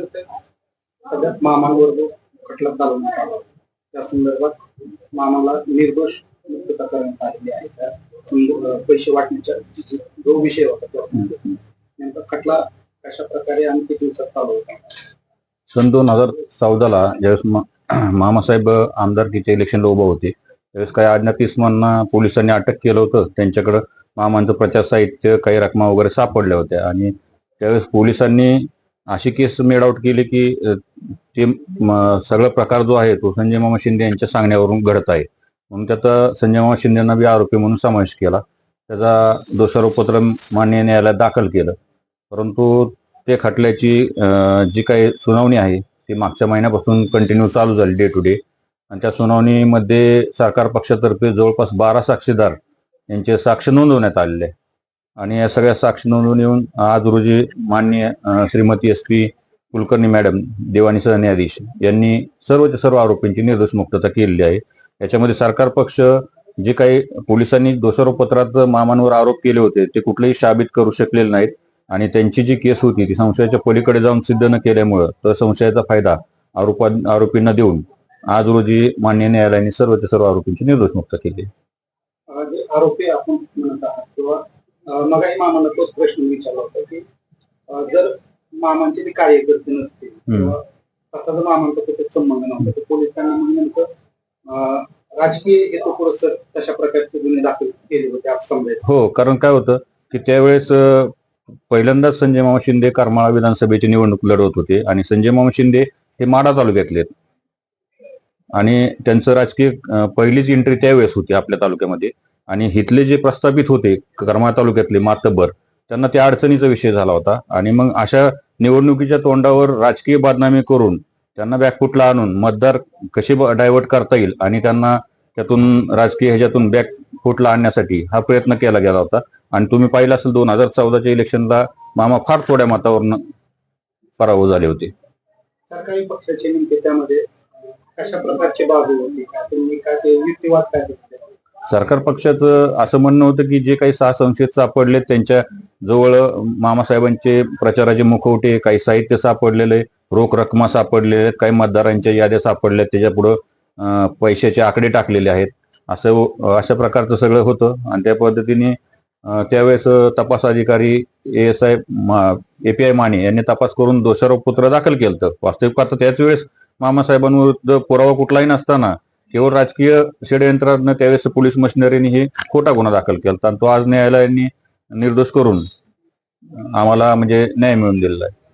दिवस सध्या मामांवर जो खटला चालवण्यात आला त्या संदर्भात मामाला निर्दोष मुक्तता करण्यात आलेली आहे. त्या पैसे वाटण्याच्या जो विषय होता तो. नेमका खटला कशा प्रकारे आणि किती दिवसात चालू होता? सन दोन हजार चौदाला ज्यावेळेस मामासाहेब आमदारकीच्या इलेक्शनला उभं होते त्यावेळेस काही अज्ञात इस्मांना पोलिसांनी अटक केलं होतं. त्यांच्याकडं मामांचं प्रचार साहित्य काही रकमा वगैरे सापडल्या होत्या. आणि त्यावेळेस पोलिसांनी अशी केस मेड आउट केली की ते सगळा प्रकार जो आहे तो संजय मामा शिंदे यांच्या सांगण्यावरून घडत आहे. म्हणून त्यात संजय मामा शिंदेना बी आरोपी म्हणून समावेश केला. त्याचा दोषारोपत्र मान्य न्यायालयात दाखल केलं. परंतु ते खटल्याची जी काही सुनावणी आहे ती मागच्या महिन्यापासून कंटिन्यू चालू झाली डे टू डे आणि त्या सुनावणीमध्ये सरकार पक्षातर्फे जवळपास बारा साक्षीदार यांचे साक्ष नोंदवण्यात आलेले आहे. आणि या सगळ्या साक्षी नोंदवून येऊन आज रोजी माननीय Shrimati S P Kulkarni madam देवानी सरन्यायाधीश यांनी सर्वच्या सर्व आरोपींची निर्दोष मुक्तता केलेली आहे. याच्यामध्ये सरकार पक्ष जे काही पोलिसांनी दोषारोपपत्रात मामांवर आरोप केले होते ते कुठलेही शाबित करू शकलेले नाहीत. आणि त्यांची जी केस होती ती संशयाच्या पलीकडे जाऊन सिद्ध न केल्यामुळं तर संशयाचा फायदा आरोपा आरोपींना देऊन आज रोजी मान्य न्यायालयाने सर्वच्या सर्व आरोपींची निर्दोष मुक्त केली आरोपी आपण किंवा मगाही मामाला तोच प्रश्न विचारला होता की जर मामांचे जे कार्यकर्ते नसतील किंवा जर मामांचा कुठे संबंध नव्हता तर पोलिसांनी मग नेमकं राजकीय हेतू पुरस्सर तशा प्रकारचे गुन्हे दाखल केले होते आज समजायचं हो कारण काय होतं की त्यावेळेस पहिल्यांदाच संजय मामा शिंदे करमाळा विधानसभेची निवडणूक लढवत होते आणि संजय मामा शिंदे हे माडा तालुक्यातले आहेत. आणि त्यांचं राजकीय पहिलीच एंट्री त्यावेळेस होती आपल्या तालुक्यामध्ये. आणि इथले जे प्रस्थापित होते करमाळा तालुक्यातले मातब्बर त्यांना त्या अडचणीचा विषय झाला होता. आणि मग अशा निवडणुकीच्या तोंडावर राजकीय बदनामी करून त्यांना बॅकफुटला आणून मतदार कसे डायव्हर्ट करता येईल आणि त्यांना त्यातून राजकीय ह्याच्यातून बॅकफुटला आणण्यासाठी हा प्रयत्न केला गेला होता. आणि तुम्ही पाहिलं असेल दोन हजार चौदाच्या इलेक्शनला मामा फार थोड्या मतावरून पराभव झाले होते. सरकारी पक्षाचे नेमके त्यामध्ये कशा प्रकारचे बाजू का तुम्ही ते युक्तिवाद काय होते? सरकार पक्षाचं असं म्हणणं होतं की जे काही सहा संशयित सापडले त्यांच्या जवळ मामासाहेबांचे प्रचाराचे मुखवटे काही साहित्य सापडलेले रोख रकमा सापडलेले आहेत काही मतदारांच्या याद्या सापडल्या त्याच्या पुढं पैशाचे आकडे टाकलेले आहेत. असं अशा प्रकारचं सगळं होतं आणि त्या पद्धतीने त्यावेळेस तपास अधिकारी ए एस आय माने यांनी तपास करून दोषारोपपत्र दाखल केलं होतं. वास्तविक आता त्याच वेळेस मामासाहेबांविरुद्ध पुरावा कुठलाही नसताना केवळ राजकीय षडयंत्रानं त्यावेळेस पोलीस मशिनरीने हे खोटा गुन्हा दाखल केला आणि तो आज न्यायालयाने निर्दोष करून आम्हाला म्हणजे न्याय मिळवून दिलेला आहे.